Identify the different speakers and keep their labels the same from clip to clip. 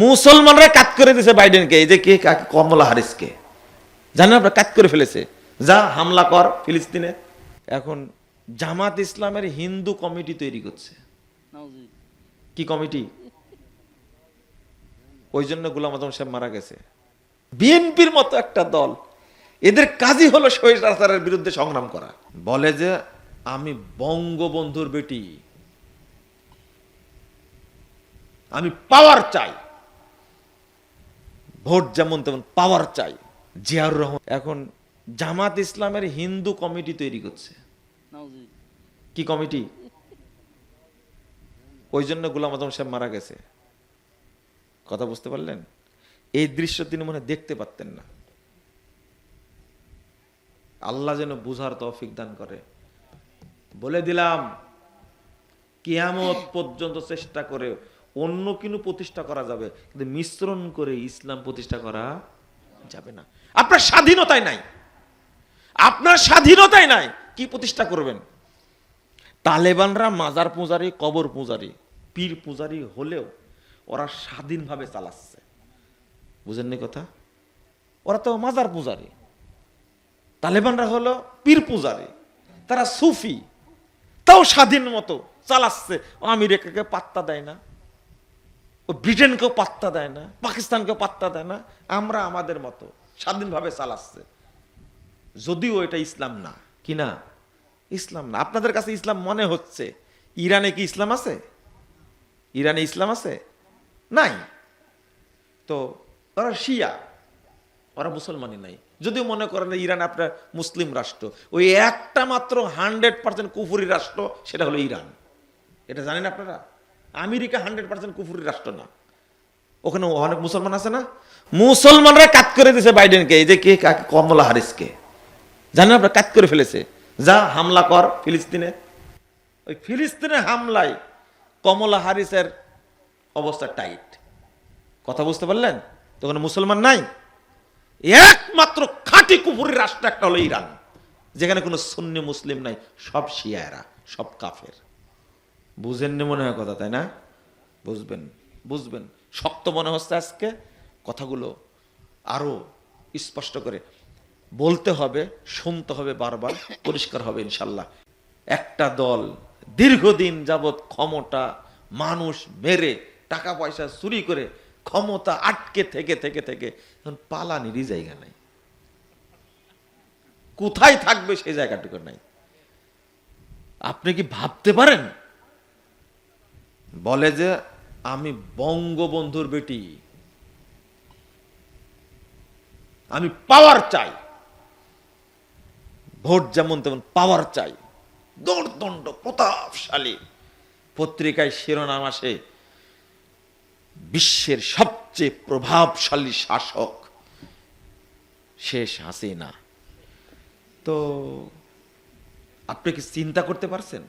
Speaker 1: মুসলমানরা কাত করে দিছে বাইডেনকে এই যে কে কাকে? কমলা হারিসকে। জানেন আপনার কাত করে ফেলেছে। যা হামলা কর ফিলিস্তিনে। এখন জামাত ইসলামের হিন্দু কমিটি তৈরি করছে। কি কমিটি? ওই জন্য গুলাম আজম সাহেব মারা গেছে। বিএনপির মতো একটা দল এদের কাজই হলো শহীদ রাস্তার বিরুদ্ধে সংগ্রাম করা। বলে যে আমি বঙ্গবন্ধুর বেটি। আমি পাওয়ার চাই। ভোট যেমন তেমন পাওয়ার চাই। জিয়াউর রহমান। এখন জামাত ইসলামের হিন্দু কমিটি তৈরি করছে। কি কমিটি? ওই জন্য গুলাম আজম সাহেব মারা গেছে। কথা বুঝতে পারলেন? এই দৃশ্য তিনি মনে দেখতে পারতেন না। আল্লাহ যেন বুঝার তৌফিক দান করে। বলে দিলাম কিয়ামত পর্যন্ত চেষ্টা করে অন্য কিনু প্রতিষ্ঠা করা যাবে। কিন্তু মিশ্রণ করে ইসলাম প্রতিষ্ঠা করা যাবে না। আপনার স্বাধীনতায় নাই। আপনার স্বাধীনতায় নাই। কি প্রতিষ্ঠা করবেন? তালেবানরা মাজার পূজারি, কবর পূজারি, পীর পূজারি হলেও ওরা স্বাধীনভাবে চালাচ্ছে। বুঝেন বুঝেননি কথা? ওরা তো মাজার পূজারি। তালেবানরা হলো পীর পূজারি। তারা সুফি। তাও স্বাধীন মতো চালাচ্ছে। আমেরিকাকে পাত্তা দেয় না। ও ব্রিটেনকেও পাত্তা দেয় না, পাকিস্তানকেও পাত্তা দেয় না, আমরা আমাদের মতো স্বাধীনভাবে চালাচ্ছে যদিও এটা ইসলাম না, কি না? ইসলাম না। আপনাদের কাছে ইসলাম মনে হচ্ছে? ইরানে কি ইসলাম আছে? ইরানে ইসলাম আছে? নাই। তো ওরা শিয়া, ওরা মুসলমানই নাই। যদিও মনে করেন ইরান আপনার মুসলিম রাষ্ট্র, ওই একটা মাত্র হান্ড্রেড পার্সেন্ট কুফুরি রাষ্ট্র, সেটা হলো ইরান। এটা জানেন আপনারা? আমেরিকা হান্ড্রেড পার্সেন্ট কুফুরি রাষ্ট্র না। ওখানে অনেক মুসলমান আছে না? মুসলমানরা কাত করে দিছে বাইডেনকে, এই যে কে, কাকে? কমলা হারিসকে। জানেন আপনারা, কাত করে ফেলেছে। যা হামলা কর ফিলিস্তিনে। ওই ফিলিস্তিনে হামলায় কমলা হারিসের অবস্থা টাইট। কথা বুঝতে পারলেন? তো ওখানে মুসলমান নাই? একমাত্র খাঁটি কুপুরের রাষ্ট্র একটা হলো ইরান। যেখানে কোনো সুন্নি মুসলিম নাই, সব শিয়ারা, সব কাফের। বুঝেননি মনে হয় কথা, তাই না? বুঝবেন বুঝবেন। শক্ত মনে হচ্ছে আজকে, কথাগুলো আরও স্পষ্ট করে। বলতে হবে, শুনতে হবে বারবার, পরিষ্কার হবে ইনশাল্লাহ। একটা দল দীর্ঘদিন যাবৎ ক্ষমতা মানুষ মেরে টাকা পয়সা চুরি করে ক্ষমতা আটকে থেকে থেকে থেকে, এখন পালানিরই জায়গা নাই। কোথায় থাকবে সেই জায়গাটুকু নাই। আপনি কি ভাবতে পারেন? বলে যে, আমি বঙ্গবন্ধুর বেটি। আমি পাওয়ার চাই। ভোট যেমন তেমন পাওয়ার চাই। দৌড়দণ্ড প্রতাপশালী। পত্রিকায় শিরোনাম আসে, বিশ্বের সবচেয়ে প্রভাবশালী শাসক শেষ হাসিনা। তো আপনি কি চিন্তা করতে পারছেন?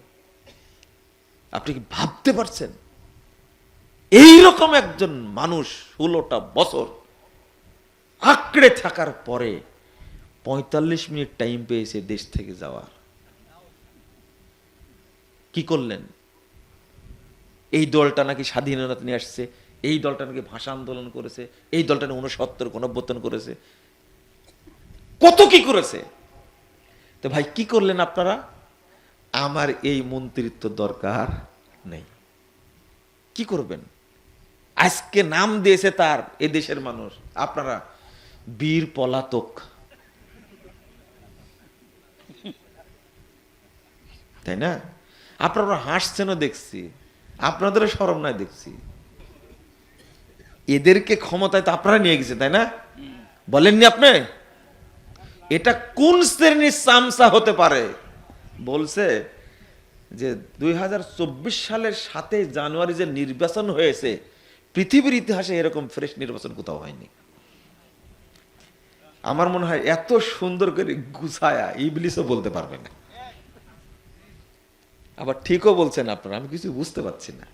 Speaker 1: আপনি কি ভাবতে পারছেন? এই রকম একজন মানুষ ষোলোটা বছর আঁকড়ে থাকার পরে পঁয়তাল্লিশ মিনিট টাইম পেয়েছে দেশ থেকে যাওয়ার। কি করলেন? এই দলটা নাকি স্বাধীনতা নিয়ে আসছে, এই দলটা নাকি ভাষা আন্দোলন করেছে, এই দলটা নাকি উনসত্তর গণঅভ্যুত্থান করেছে। কত কি করেছে? তো ভাই, কি করলেন আপনারা? আমার এই মন্ত্রিত্ব দরকার নেই। কি করবেন? আজকে নাম দিয়েছে তার এ দেশের মানুষ। আপনারা, বীর পলাতক। তাই না? আপনারা হাসছেনও দেখছি, আপনাদেরও সরম নাই দেখছি। এদেরকে ক্ষমতায় তো আপনারা নিয়ে গেছে, তাই না? বলেননি আপনি? এটা কোন শ্রেণির সামসা হতে পারে? বলছে যে দুই সালের সাথে জানুয়ারি যে নির্বাচন হয়েছে, পৃথিবীর ইতিহাসে এরকম ফ্রেশ নির্বাচন কোথাও হয়নি। আমার মনে হয় এত সুন্দর করে গুছায়া ইবলিসও বলতে পারবে না। আবার ঠিকও বলছেন আপনারা, আমি কিছু বুঝতে পারছি না।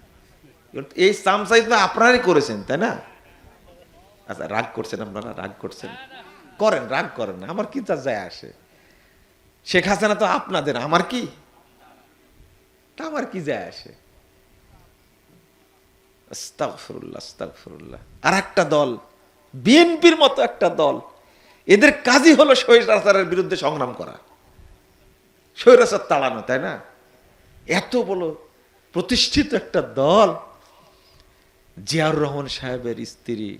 Speaker 1: এই সামসাই তো আপনারাই করেছেন, তাই না? আচ্ছা রাগ করছেন আপনারা, রাগ করছেন। করেন, রাগ করেন আমার কি তার যায় আসে? শেখ হাসিনা তো আপনাদের, আমার কি? তা আমার কি যায় আসে আর একটা দল বিএনপির মতো একটা দল। এদের কাজই হলো স্বৈরাচারের বিরুদ্ধে সংগ্রাম করা। স্বৈরাচার তাড়ানো, তাই না? এত বলো, প্রতিষ্ঠিত একটা দল। জিয়াউর রহমান সাহেবের স্ত্রী,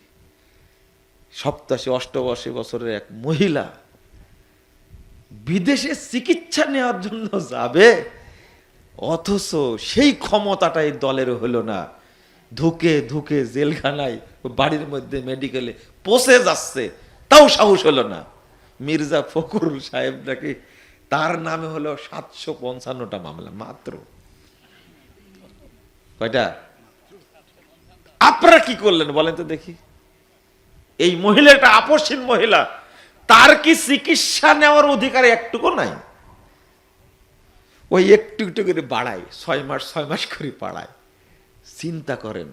Speaker 1: সপ্তাশি অষ্টআশি বছরের এক মহিলা, বিদেশে চিকিৎসা নেওয়ার জন্য যাবে। অথচ সেই ক্ষমতাটা এই দলের হলো না। ধুকে ধুকে জেলখানায়, বাড়ির মধ্যে মেডিকেলে পচে যাচ্ছে, তাও সাহস হলো না। মির্জা ফখরুল সাহেব নাকি তার নামে হলো সাতশো পঞ্চান্নটা মামলা, মাত্র। কয়টা? আপনারা কি করলেন বলেন তো দেখি। এই মহিলাটা আপসীন মহিলা, তার কি চিকিৎসা নেওয়ার অধিকার একটুকু নাই? ওই একটু একটু করে বাড়ায় ছয় মাস ছয় মাস করে বাড়ায়। চিন্তা করেন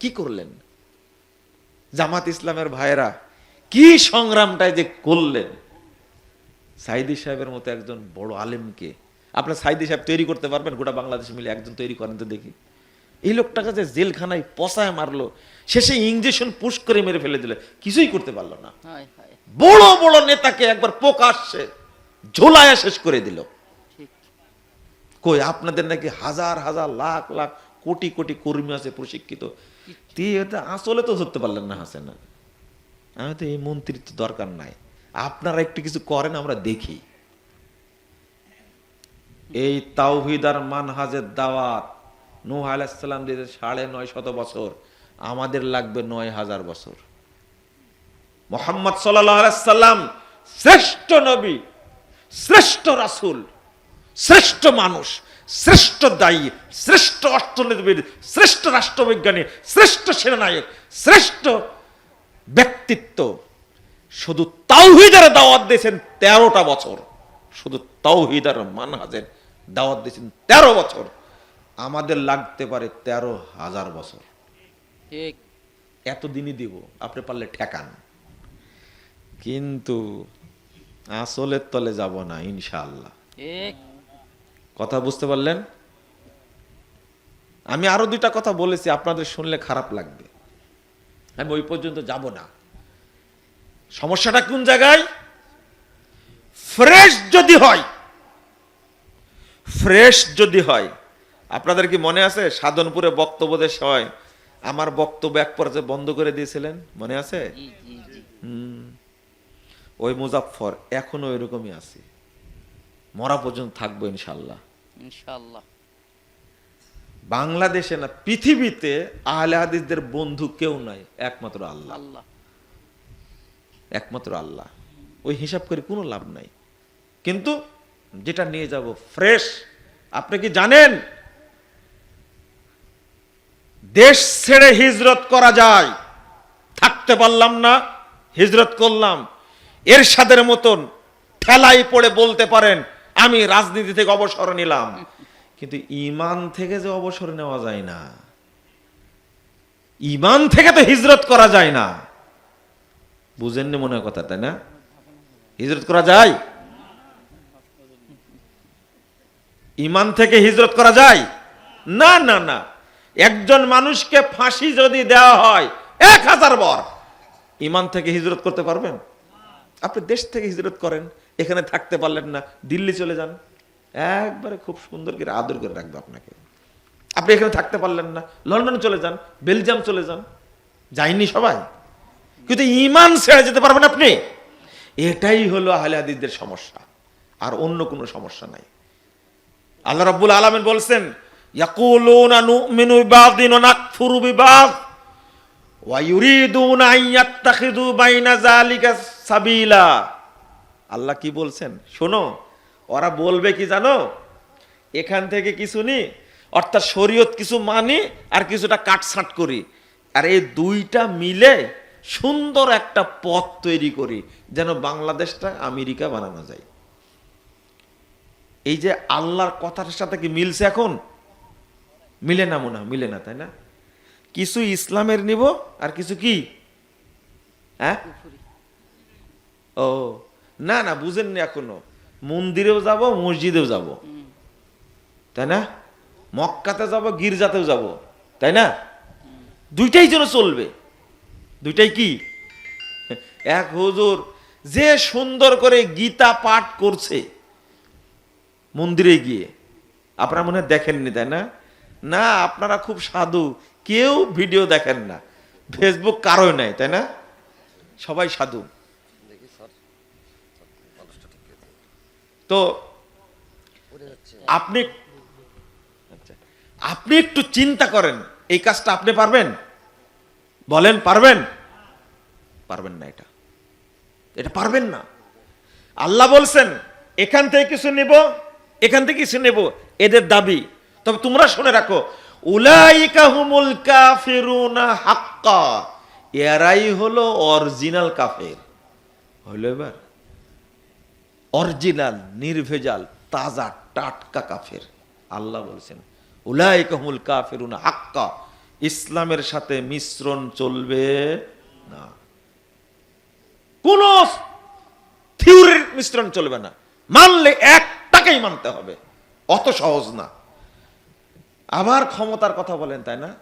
Speaker 1: কি করলেন? জামাত ইসলামের ভাইয়েরা কি সংগ্রামটাই যে করলেন? সাইদি সাহেবের মতো একজন বড় আলেমকে আপনার সাইদি সাহেব তৈরি করতে পারবেন? গোটা বাংলাদেশ মিলে একজন তৈরি করেন তো দেখি। এই লোকটাকে যে জেলখানায় পচায় মারলো শেষে ইঞ্জেকশন পুশ করে মেরে ফেলে দিলে কিছুই করতে পারল না। বড় বড় নেতাকে একবার প্রকাশ্যে ঝোলায়া শেষ করে দিল। কই, আপনাদের নাকি হাজার হাজার লাখ লাখ কোটি কোটি কর্মী আছে প্রশিক্ষিত। এটা আসলে তো ধরতে পারলেন না হাসে না আমি তো এই মন্ত্রিত্ব দরকার নাই। আপনারা একটু কিছু করেন, আমরা দেখি। এই তাওহিদার মানহাজের দাওয়াত নূহ আলাইসাল্লাম দিতে সাড়ে নয় শত বছর। আমাদের লাগবে নয় হাজার বছর। মোহাম্মদ সাল্লাম শ্রেষ্ঠ নবী, শ্রেষ্ঠ রাসূল। শ্রেষ্ঠ মানুষ শ্রেষ্ঠ দায়ী শ্রেষ্ঠ অর্থনীতিবিদ শ্রেষ্ঠ রাষ্ট্রবিজ্ঞানী শ্রেষ্ঠ সেনানায়ক শ্রেষ্ঠ ব্যক্তিত্ব। শুধু তাওহিদের দাওয়াত দিয়েছেন তেরোটা বছর। শুধু তাওহিদার মানহাজের দাওয়াত দিয়েছেন তেরো বছর। আমাদের লাগতে পারে তেরো হাজার বছর। এতদিনই দিব আপনি পারলে ঠেকান। কিন্তু আসলের তলে যাব না ইনশাআল্লাহ।
Speaker 2: ঠিক।
Speaker 1: কথা বুঝতে পারলেন? আমি আরও দুইটা কথা বলেছি আপনাদের শুনলে খারাপ লাগবে। আমি ওই পর্যন্ত যাব না। সমস্যাটা কোন জায়গায়? ফ্রেশ যদি হয় ফ্রেশ যদি হয় আপনাদের কি মনে আছে? সাধনপুরে বক্তব্য দেশ হয় আমার বক্তব্য এক পর্যায়ে বন্ধ করে দিয়েছিলেন মনে আছে। ওই মুজাফফর এখনও এরকমই আছে। মরা পর্যন্ত থাকব ইনশাল্লাহ বাংলাদেশে না পৃথিবীতে আহলে হাদিসদের বন্ধু কেউ নাই একমাত্র আল্লাহ।
Speaker 2: আল্লাহ।
Speaker 1: একমাত্র আল্লাহ। ওই হিসাব করে কোনো লাভ নাই। কিন্তু যেটা নিয়ে যাব ফ্রেশ আপনি কি জানেন? দেশ ছেড়ে হিজরত করা যায়। থাকতে পারলাম না হিজরত করলাম। এরশাদের মতন ঠেলাই পড়ে বলতে পারেন আমি রাজনীতি থেকে অবসর নিলাম। কিন্তু ইমান থেকে যে অবসর নেওয়া যায় না ইমান থেকে তো হিজরত করা যায় না। বুঝেননি মনে কথা তাই না? হিজরত করা যায়? ইমান থেকে হিজরত করা যায়? না না না। একজন মানুষকে ফাঁসি যদি দেওয়া হয়, এক হাজার বর ইমান থেকে হিজরত করতে পারবেন? আপনি দেশ থেকে হিজরত করেন এখানে থাকতে পারলেন না, দিল্লি চলে যান। একবারে খুব সুন্দর করে আদর করে রাখবে আপনাকে। আপনি এখানে থাকতে পারলেন না, লন্ডন চলে যান, বেলজিয়াম চলে যান। যায়নি সবাই। কিন্তু ইমান ছেড়ে যেতে পারবেন আপনি। এটাই হলো আহলে সমস্যা। আর অন্য কোনো সমস্যা নাই। আল্লাহ রাব্বুল আলামিন বলছেন, ইয়াকুলুনা ওয়া বাইনা সাবিলা। আল্লাহ কি বলছেন? শোনো ওরা বলবে কি জানো? এখান থেকে কিছু নি অর্থাৎ শরীয়ত কিছু মানি আর কিছুটা কাটছাট করি। আর এই দুইটা মিলে সুন্দর একটা পথ তৈরি করি যেন বাংলাদেশটা আমেরিকা বানানো যায়। এই যে আল্লাহর কথার সাথে কি মিলছে এখন? মিলে না মনে হয়, মিলে না তাই না? কিছু ইসলামের নিব আর কিছু কি? হ্যাঁ? ও না না, বুঝেননি এখনও। মন্দিরেও যাব, মসজিদেও যাব। তাই না? মক্কাতে যাব, গির্জাতেও যাব। তাই না? দুইটাই যেন চলবে। দুইটাই কি? এক হুজুর যে সুন্দর করে গীতা পাঠ করছে মন্দিরে গিয়ে। আপনারা মনে দেখেননি, তাই না? না, আপনারা খুব সাধু। কেউ ভিডিও দেখেন না। ফেসবুক কারোই নাই, তাই না? সবাই সাধু। তো আপনি আচ্ছা, আপনি একটু চিন্তা করেন এই কাজটা আপনি পারবেন? বলেন পারবেন? পারবেন না এটা। এটা পারবেন না। আল্লাহ বলছেন এখান থেকে কিছু নেব এখান থেকে কিছু নেব এদের দাবি। তবে তোমরা শুনে রাখো উলাইকা কাফিরুনা হাক্কা। এরাই হলো অরিজিনাল কাফের। হইল এবার? অরিজিনাল, নির্ভেজাল, তাজা, টাটকা কাফের। আল্লাহ বলছেন, উলাইকা হুমুল কাফিরুনা হাক্কা। ইসলামের সাথে মিশ্রণ চলবে না। কোন থিওরির মিশ্রণ চলবে না। মানলে একটাকেই মানতে হবে। অত সহজ না। আবার ক্ষমতার কথা বলেন, তাই না?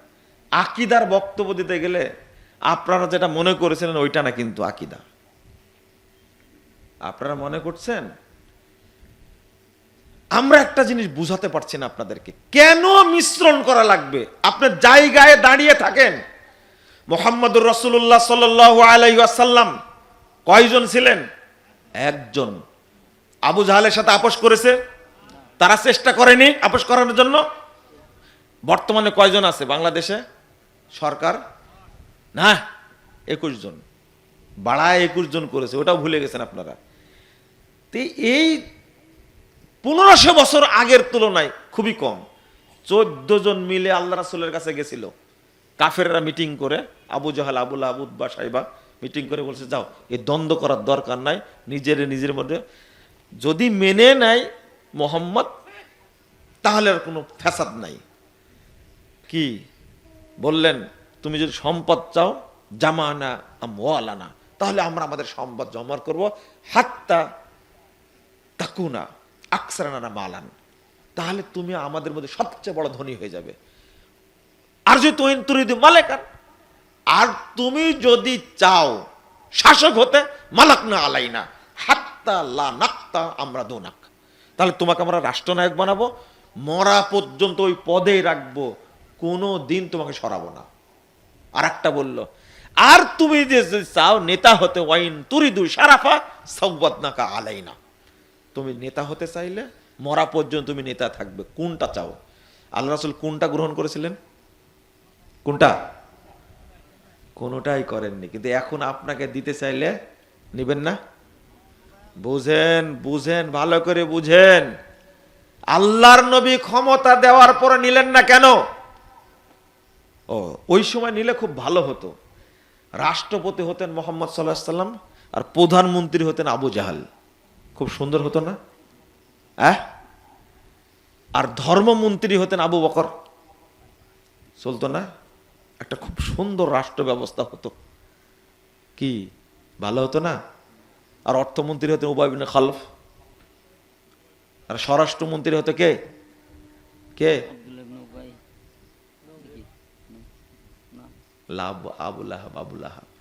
Speaker 1: আকিদার বক্তব্য দিতে গেলে আপনারা যেটা মনে করেছিলেন ওইটা না কিন্তু আকিদা। আপনারা মনে করছেন? আমরা একটা জিনিস বুঝাতে পারছি না আপনাদেরকে। কেন মিশ্রণ করা লাগবে? আপনার জায়গায় দাঁড়িয়ে থাকেন। মোহাম্মদুর রসুল্লাহ সাল আলাইসাল্লাম কয়জন ছিলেন? একজন। আবু জাহালের সাথে আপোষ করেছে? তারা চেষ্টা করেনি আপোষ করানোর জন্য? বর্তমানে কয়জন আছে বাংলাদেশে? সরকার? না, একুশ জন। বাড়ায় একুশ জন করেছে, ওটাও ভুলে গেছেন আপনারা। তো এই পনেরোশো বছর আগের তুলনায় খুবই কম। চোদ্দ জন মিলে আল্লাহ রাসুলের কাছে গেছিল। কাফেররা মিটিং করে, আবু জাহাল, আবুল আবুদ বা সাইবা মিটিং করে বলছে, যাও এই দ্বন্দ্ব করার দরকার নাই, নিজের নিজের মধ্যে। যদি মেনে নেয় মোহাম্মদ, তাহলে আর কোনো ফ্যাসাদ নাই। কি? বললেন, তুমি যদি সম্পদ চাও, জামানা আমওয়ালানা, তাহলে আমরা আমাদের সম্পদ জমা করব, হাত্তা তাকুনা আকসারানা মালান। তাহলে তুমি আমাদের মধ্যে সবচেয়ে বড় ধনী হয়ে যাবে। আর যদি তুমি তুরিদি মালেকান। আর তুমি যদি চাও শাসক হতে মালাক না আলাই না হাত্তা লা নাক্তা আমরা দোনাক। তাহলে তোমাকে আমরা রাষ্ট্রনায়ক বানাবো। মরা পর্যন্ত ওই পদে রাখব। কোনো দিন তোমাকে সরাবো না। আর একটা বলল, আর তুমি যে চাও, নেতা হতে, ওয়াইন তুরিদু সারাফা সৌবত নাকা আলাই না তুমি নেতা হতে চাইলে মরা পর্যন্ত তুমি নেতা থাকবে। কোনটা চাও? আল্লাহ রাসুল কোনটা গ্রহণ করেছিলেন? কোনটা? কোনোটাই করেননি। কিন্তু এখন আপনাকে দিতে চাইলে নিবেন না? বুঝেন বুঝেন, ভালো করে বুঝেন। আল্লাহর নবী ক্ষমতা দেওয়ার পরে নিলেন না কেন? ও, ওই সময় নিলে খুব ভালো হতো। রাষ্ট্রপতি হতেন মোহাম্মদ সাল্লাহ সাল্লাম আর প্রধানমন্ত্রী হতেন আবু জাহাল। খুব সুন্দর হতো না? হ্যাঁ? আর ধর্মমন্ত্রী হতেন আবু বকর। চলতো না? একটা খুব সুন্দর রাষ্ট্র ব্যবস্থা হতো। কি ভালো হতো না? আর অর্থমন্ত্রী হতেন উবাইবিন খালফ। আর স্বরাষ্ট্রমন্ত্রী হতো কে? কে?
Speaker 2: আব্দুল্লাহ ইবনে উবাই। না
Speaker 1: লাভ আবুল আহাব আবুল আহাব